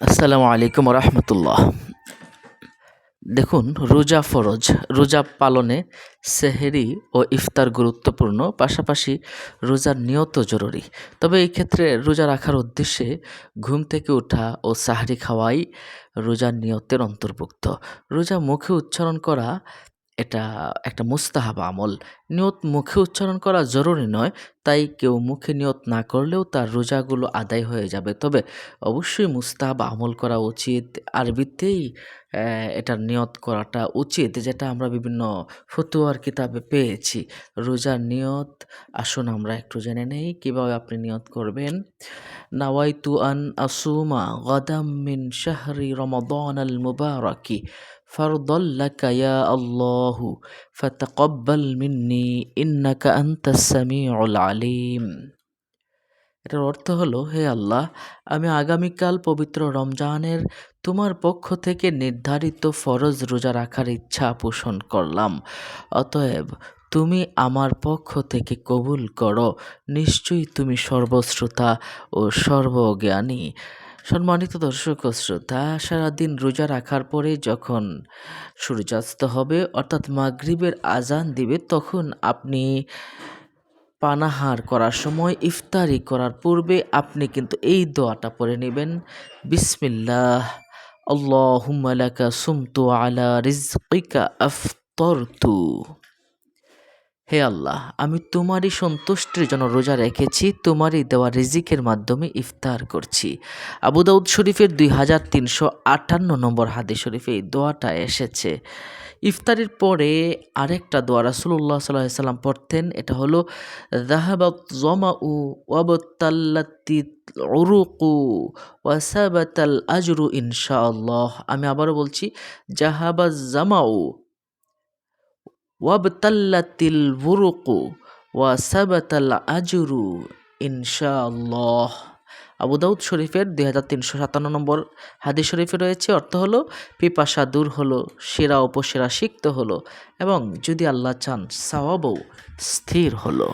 আসসালামু আলাইকুম রহমতুল্লাহ দেখুন, রোজা ফরজ, রোজা পালনে সেহেরি ও ইফতার গুরুত্বপূর্ণ, পাশাপাশি রোজার নিয়ত জরুরি। তবে এই ক্ষেত্রে রোজা রাখার উদ্দেশ্যে ঘুম থেকে ওঠা ও সাহারি খাওয়াই রোজার নিয়তের অন্তর্ভুক্ত। রোজা মুখে উচ্চারণ করা এটা একটা মুস্তাহাব আমল। নিয়ত মুখে উচ্চারণ করা জরুরি নয়, তাই কেউ মুখে নিয়ত না করলেও তার রোজাগুলো আদায় হয়ে যাবে। তবে অবশ্যই মুস্তাহাব আমল করা উচিত। আরবিতেই এটার নিয়ত করাটা উচিত, যেটা আমরা বিভিন্ন ফতুয়ার কিতাবে পেয়েছি। রোজার নিয়ত, আসুন আমরা একটু জেনে নেই কীভাবে আপনি নিয়ত করবেন। নাওয়াইতু আন আসুমা গাদাম মিন শাহরি রমাদান আল মুবারকি ফারদল্লাকা ইয়া আল্লাহ ফাতাকাব্বাল মিন্নি ইন্নাকা এটার অর্থ হলো, হে আল্লাহ, আমি আগামীকাল পবিত্র রমজানের তোমার পক্ষ থেকে নির্ধারিত ফরজ রোজা রাখার ইচ্ছা পোষণ করলাম। অতএব তুমি আমার পক্ষ থেকে কবুল করো। নিশ্চয়ই তুমি সর্বশ্রোতা ও সর্বজ্ঞানী। সম্মানিত দর্শক ও শ্রোতা, সারাদিন রোজা রাখার পরে যখন সূর্যাস্ত হবে, অর্থাৎ মাগরিবের আজান দিবে, তখন আপনি পানাহার করার সময়, ইফতারি করার পূর্বে আপনি কিন্তু এই দোয়াটা পড়ে নেবেন। বিসমিল্লাহ। আল্লাহুম্মা লাকা সুমতু আলা রিজকিকা আফতরতু। হে আল্লাহ, আমি তোমারই সন্তুষ্টির জন্য রোজা রেখেছি, তোমারই দেওয়া রিজিকের মাধ্যমে ইফতার করছি। আবু দাউদ শরীফের দুই হাজার তিনশো আটান্ন নম্বর হাদিস শরীফে এই দোয়াটা এসেছে। ইফতারের পরে আরেকটা দোয়া রাসুল্লাহ সাল্লাহ সাল্লাম পড়তেন, এটা হলো জাহাবাত জমা উ ওয়াবতাল্লাতি উরুকু আজরু ইনশাআল্লাহ। আমি আবারও বলছি জাহাবা জামাউ ওয়াবতাল্লাতিল বুরুকু ওয়া সাবাতাল আজরু ইনশাআল্লাহ আবু দাউদ শরীফের দুই হাজার তিনশো সাতান্ন নম্বর হাদিস শরীফে রয়েছে, অর্থ হলো, পিপাসা দূর হলো, সেরা উপসেরা সিক্ত হলো, এবং যদি আল্লাহ চান, সাওয়াবও স্থির হলো।